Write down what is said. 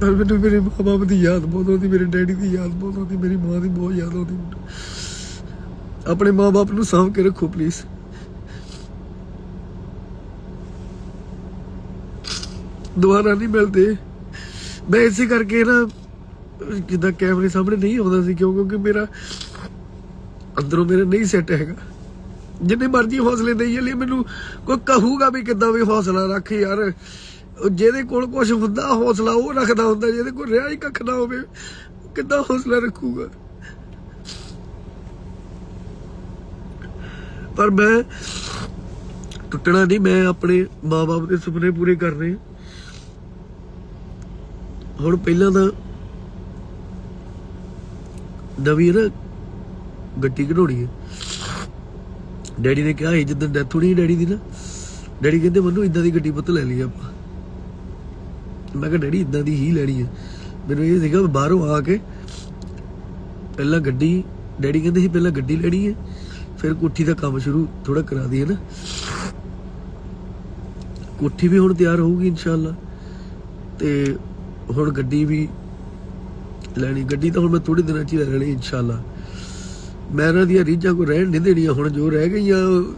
ਪਰ ਮੈਨੂੰ ਮੇਰੇ ਮਾਂ-ਬਾਪ ਦੀ ਯਾਦ ਬਹੁਤ ਆਉਂਦੀ, ਮੇਰੇ ਡੈਡੀ ਦੀ ਯਾਦ ਬਹੁਤ ਆਉਂਦੀ, ਮੇਰੀ ਮਾਂ ਦੀ ਬਹੁਤ ਯਾਦ ਆਉਂਦੀ। ਆਪਣੇ ਮਾਂ-ਬਾਪ ਨੂੰ ਸਾਂਭ ਕੇ ਰੱਖੋ ਪਲੀਜ਼ ਦੁਬਾਰਾ ਨਹੀਂ ਮਿਲਦੇ। ਮੈਂ ਇਸੇ ਕਰਕੇ ਨਾ, ਜਿੱਦਾਂ ਕੈਮਰੇ ਸਾਹਮਣੇ ਨਹੀਂ ਆਉਂਦਾ ਸੀ, ਕਿਉਂ? ਕਿਉਂਕਿ ਮੇਰਾ ਅੰਦਰੋਂ ਮੇਰਾ ਨਹੀਂ ਸੈੱਟ ਹੈਗਾ। ਜਿੰਨੇ ਮਰਜ਼ੀ ਹੌਸਲੇ ਦੇਈ ਲਈ ਮੈਨੂੰ ਕੋਈ ਕਹੂਗਾ ਵੀ ਕਿੱਦਾਂ ਵੀ ਹੌਸਲਾ ਰੱਖ ਯਾਰ। ਜਿਹਦੇ ਕੋਲ ਕੁਝ ਹੁੰਦਾ, ਹੌਸਲਾ ਉਹ ਰੱਖਦਾ ਹੁੰਦਾ, ਜਿਹਦੇ ਕੋਲ ਰਿਹਾ ਹੀ ਕੱਖ ਨਾ ਹੋਵੇ ਕਿੱਦਾਂ ਹੌਸਲਾ ਰੱਖੂਗਾ? ਪਰ ਮੈਂ ਟੁੱਟਣਾ ਨਹੀਂ, ਮੈਂ ਆਪਣੇ ਮਾਪੇ ਦੇ ਸੁਪਨੇ ਪੂਰੇ ਕਰਨੇ ਹੁਣ ਪਹਿਲਾਂ ਤਾਂ ਨਵੀਂ ਨਾ ਗੱਡੀ ਕਢਾਉਣੀ ਹੈ। ਡੈਡੀ ਨੇ ਕਿਹਾ ਸੀ ਜਦੋਂ ਡੈਥ ਹੋਣੀ ਸੀ ਡੈਡੀ ਦੀ ਨਾ, ਡੈਡੀ ਕਹਿੰਦੇ, ਮੈਨੂੰ ਇਦਾਂ ਦੀ ਗੱਡੀ ਪੁੱਤ ਲੈ ਲਈ ਆਪਾਂ। ਮੈਂ ਕਿਹਾ, ਡੈਡੀ ਇਦਾਂ ਦੀ ਹੀ ਲੈਣੀ ਹੈ ਮੈਨੂੰ ਇਹ ਸੀਗਾ ਬਾਹਰੋਂ ਆ ਕੇ ਪਹਿਲਾਂ ਗੱਡੀ, ਡੈਡੀ ਕਹਿੰਦੇ ਸੀ ਪਹਿਲਾਂ ਗੱਡੀ ਲੈਣੀ ਹੈ ਫਿਰ ਕੋਠੀ ਦਾ ਕੰਮ ਸ਼ੁਰੂ ਥੋੜਾ ਕਰਾ ਦਈਏ ਨਾ। ਕੋਠੀ ਵੀ ਹੁਣ ਤਿਆਰ ਹੋਊਗੀ ਇਨਸ਼ਾਅੱਲਾ। ਤੇ ਹੁਣ ਗੱਡੀ ਵੀ ਲੈਣੀ, ਗੱਡੀ ਤਾਂ ਹੁਣ ਮੈਂ ਥੋੜੇ ਦਿਨਾਂ ਚ ਹੀ ਲੈ ਲੈਣੀ ਇਨਸ਼ਾਅੱਲਾ। ਮੈਂ ਇਹਨਾਂ ਦੀਆਂ ਰੀਝਾਂ ਕੋਈ ਰਹਿਣ ਨਹੀਂ ਦੇਣੀਆਂ, ਹੁਣ ਜੋ ਰਹਿ ਗਈਆਂ ਉਹ